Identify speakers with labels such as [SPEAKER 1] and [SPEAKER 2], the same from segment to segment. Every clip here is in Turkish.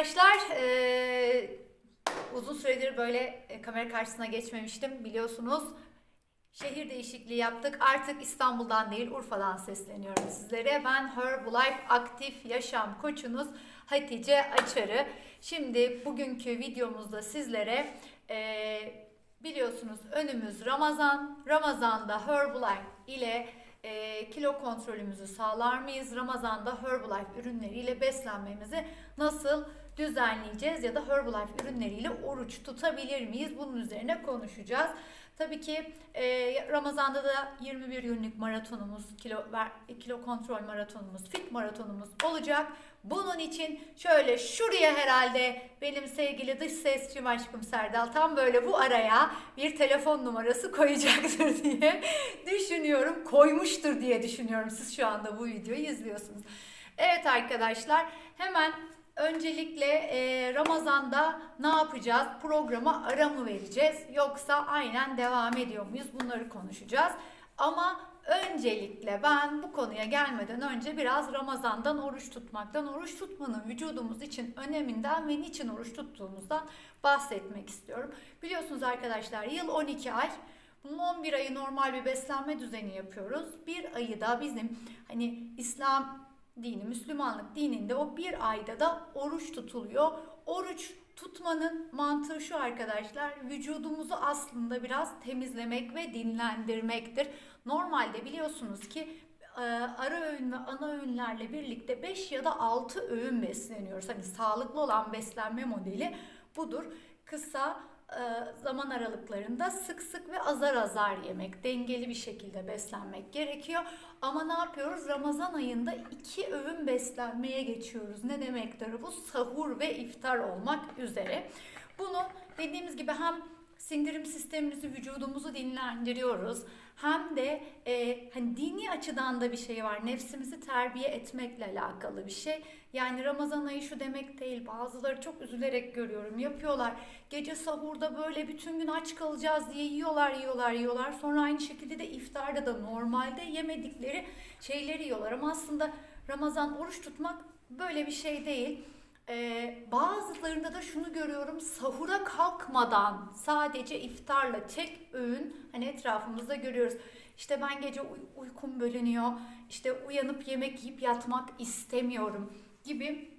[SPEAKER 1] arkadaşlar. Ee, uzun süredir böyle e, kamera karşısına geçmemiştim biliyorsunuz. Şehir değişikliği yaptık. Artık İstanbul'dan değil Urfa'dan sesleniyorum sizlere. Ben Herbalife Aktif Yaşam Koçunuz Hatice Açarı. Şimdi bugünkü videomuzda sizlere e, biliyorsunuz önümüz Ramazan. Ramazan'da Herbalife ile e, kilo kontrolümüzü sağlar mıyız? Ramazan'da Herbalife ürünleriyle beslenmemizi nasıl düzenleyeceğiz ya da Herbalife ürünleriyle oruç tutabilir miyiz? Bunun üzerine konuşacağız. Tabii ki e, Ramazan'da da 21 günlük maratonumuz, kilo ver, kilo kontrol maratonumuz, fit maratonumuz olacak. Bunun için şöyle şuraya herhalde benim sevgili dış sesçim aşkım Serdal tam böyle bu araya bir telefon numarası koyacaktır diye düşünüyorum. Koymuştur diye düşünüyorum siz şu anda bu videoyu izliyorsunuz. Evet arkadaşlar hemen Öncelikle e, Ramazan'da ne yapacağız? Programa ara mı vereceğiz? Yoksa aynen devam ediyor muyuz? Bunları konuşacağız. Ama öncelikle ben bu konuya gelmeden önce biraz Ramazan'dan oruç tutmaktan, oruç tutmanın vücudumuz için öneminden ve niçin oruç tuttuğumuzdan bahsetmek istiyorum. Biliyorsunuz arkadaşlar yıl 12 ay. Bunun 11 ayı normal bir beslenme düzeni yapıyoruz. Bir ayı da bizim hani İslam dini, Müslümanlık dininde o bir ayda da oruç tutuluyor. Oruç tutmanın mantığı şu arkadaşlar, vücudumuzu aslında biraz temizlemek ve dinlendirmektir. Normalde biliyorsunuz ki e, ara öğün ve ana öğünlerle birlikte 5 ya da 6 öğün besleniyoruz. Hani sağlıklı olan beslenme modeli budur. Kısa zaman aralıklarında sık sık ve azar azar yemek, dengeli bir şekilde beslenmek gerekiyor. Ama ne yapıyoruz? Ramazan ayında iki öğün beslenmeye geçiyoruz. Ne demektir bu? Sahur ve iftar olmak üzere. Bunu dediğimiz gibi hem sindirim sistemimizi, vücudumuzu dinlendiriyoruz. Hem de e, hani dini açıdan da bir şey var. Nefsimizi terbiye etmekle alakalı bir şey. Yani Ramazan ayı şu demek değil. Bazıları çok üzülerek görüyorum. Yapıyorlar. Gece sahurda böyle bütün gün aç kalacağız diye yiyorlar, yiyorlar, yiyorlar. Sonra aynı şekilde de iftarda da normalde yemedikleri şeyleri yiyorlar. Ama aslında Ramazan oruç tutmak böyle bir şey değil. Ee, bazılarında da şunu görüyorum sahura kalkmadan sadece iftarla tek öğün hani etrafımızda görüyoruz. İşte ben gece uy- uykum bölünüyor işte uyanıp yemek yiyip yatmak istemiyorum gibi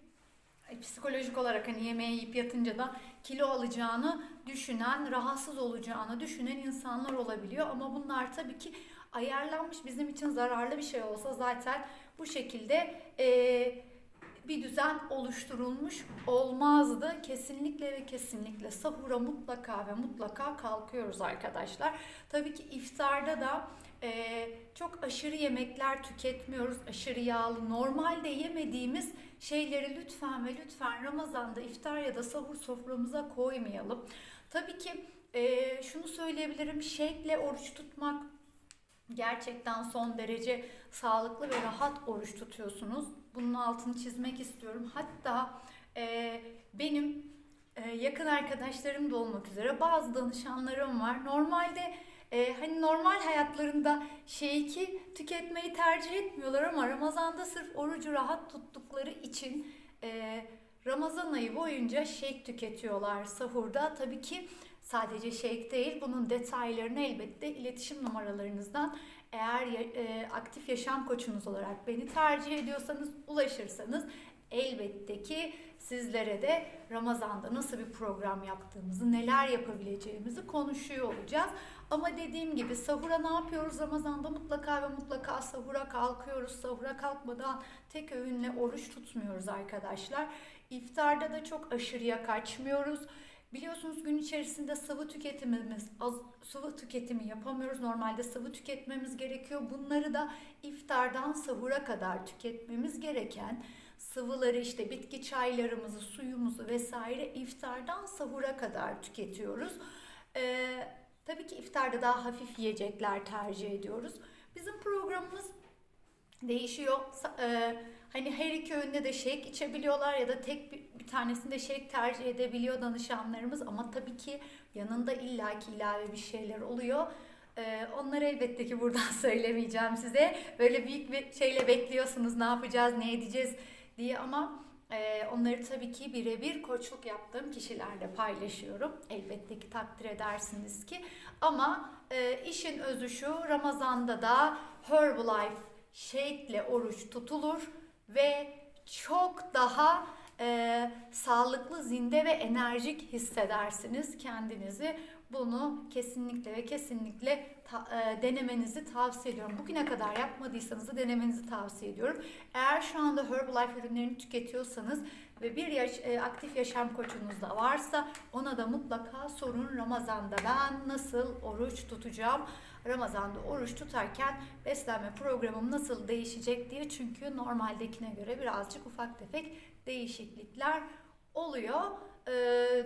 [SPEAKER 1] e, psikolojik olarak hani yemeği yiyip yatınca da kilo alacağını düşünen, rahatsız olacağını düşünen insanlar olabiliyor. Ama bunlar tabii ki ayarlanmış bizim için zararlı bir şey olsa zaten bu şekilde eee bir düzen oluşturulmuş olmazdı. Kesinlikle ve kesinlikle sahura mutlaka ve mutlaka kalkıyoruz arkadaşlar. Tabii ki iftarda da e, çok aşırı yemekler tüketmiyoruz. Aşırı yağlı, normalde yemediğimiz şeyleri lütfen ve lütfen Ramazan'da iftar ya da sahur soframıza koymayalım. Tabii ki e, şunu söyleyebilirim. Şekle oruç tutmak gerçekten son derece sağlıklı ve rahat oruç tutuyorsunuz. Bunun altını çizmek istiyorum. Hatta e, benim e, yakın arkadaşlarım da olmak üzere bazı danışanlarım var. Normalde e, hani normal hayatlarında şeyki tüketmeyi tercih etmiyorlar ama Ramazan'da sırf orucu rahat tuttukları için e, Ramazan ayı boyunca shake tüketiyorlar sahurda. Tabii ki sadece shake değil bunun detaylarını elbette iletişim numaralarınızdan eğer e, aktif yaşam koçunuz olarak beni tercih ediyorsanız ulaşırsanız elbette ki sizlere de Ramazan'da nasıl bir program yaptığımızı, neler yapabileceğimizi konuşuyor olacağız. Ama dediğim gibi sahura ne yapıyoruz Ramazan'da mutlaka ve mutlaka sahura kalkıyoruz. Sahura kalkmadan tek öğünle oruç tutmuyoruz arkadaşlar. İftarda da çok aşırıya kaçmıyoruz. Biliyorsunuz gün içerisinde sıvı tüketimimiz az sıvı tüketimi yapamıyoruz. Normalde sıvı tüketmemiz gerekiyor. Bunları da iftardan sahura kadar tüketmemiz gereken sıvıları işte bitki çaylarımızı, suyumuzu vesaire iftardan sahura kadar tüketiyoruz. Ee, tabii ki iftarda daha hafif yiyecekler tercih ediyoruz. Bizim programımız değişiyor. Ee, hani her iki öğünde de shake içebiliyorlar ya da tek bir, bir tanesinde shake tercih edebiliyor danışanlarımız ama tabii ki yanında illaki ilave bir şeyler oluyor. Ee, onları elbette ki buradan söylemeyeceğim size. Böyle büyük bir şeyle bekliyorsunuz ne yapacağız, ne edeceğiz diye ama Ee, onları tabii ki birebir koçluk yaptığım kişilerle paylaşıyorum. Elbette ki takdir edersiniz ki. Ama e, işin özü şu Ramazan'da da Herbalife Shake ile oruç tutulur ve çok daha e, sağlıklı, zinde ve enerjik hissedersiniz kendinizi. Bunu kesinlikle ve kesinlikle ta- e, denemenizi tavsiye ediyorum. Bugüne kadar yapmadıysanız da denemenizi tavsiye ediyorum. Eğer şu anda Herbalife ürünlerini tüketiyorsanız ve bir yaş, e, aktif yaşam koçunuz da varsa ona da mutlaka sorun Ramazan'da ben nasıl oruç tutacağım? Ramazan'da oruç tutarken beslenme programım nasıl değişecek diye çünkü normaldekine göre birazcık ufak tefek değişiklikler oluyor. Ee,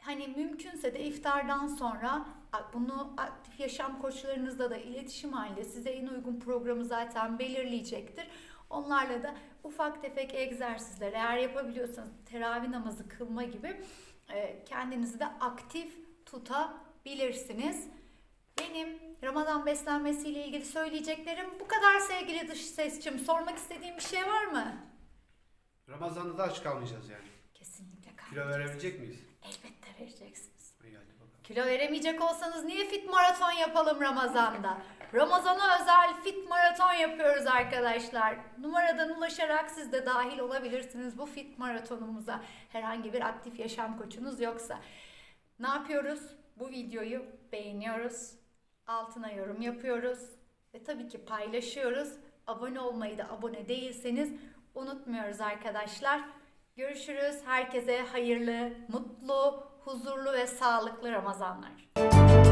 [SPEAKER 1] hani mümkünse de iftardan sonra bunu aktif yaşam koçlarınızla da iletişim halinde size en uygun programı zaten belirleyecektir. Onlarla da ufak tefek egzersizler eğer yapabiliyorsanız teravih namazı kılma gibi e, kendinizi de aktif tutabilirsiniz. Benim Ramazan beslenmesiyle ilgili söyleyeceklerim bu kadar sevgili dış sesçim. Sormak istediğim bir şey var mı?
[SPEAKER 2] Ramazan'da da aç kalmayacağız yani.
[SPEAKER 1] Kesinlikle
[SPEAKER 2] Kilo
[SPEAKER 1] kalmayacağız.
[SPEAKER 2] verebilecek miyiz?
[SPEAKER 1] Vereceksiniz.
[SPEAKER 2] İyi hadi bakalım.
[SPEAKER 1] Kilo veremeyecek olsanız niye fit maraton yapalım Ramazan'da? Ramazan'a özel fit maraton yapıyoruz arkadaşlar. Numaradan ulaşarak siz de dahil olabilirsiniz bu fit maratonumuza. Herhangi bir aktif yaşam koçunuz yoksa. Ne yapıyoruz? Bu videoyu beğeniyoruz. Altına yorum yapıyoruz. Ve tabii ki paylaşıyoruz. Abone olmayı da abone değilseniz unutmuyoruz arkadaşlar. Görüşürüz. Herkese hayırlı, mutlu, huzurlu ve sağlıklı Ramazanlar.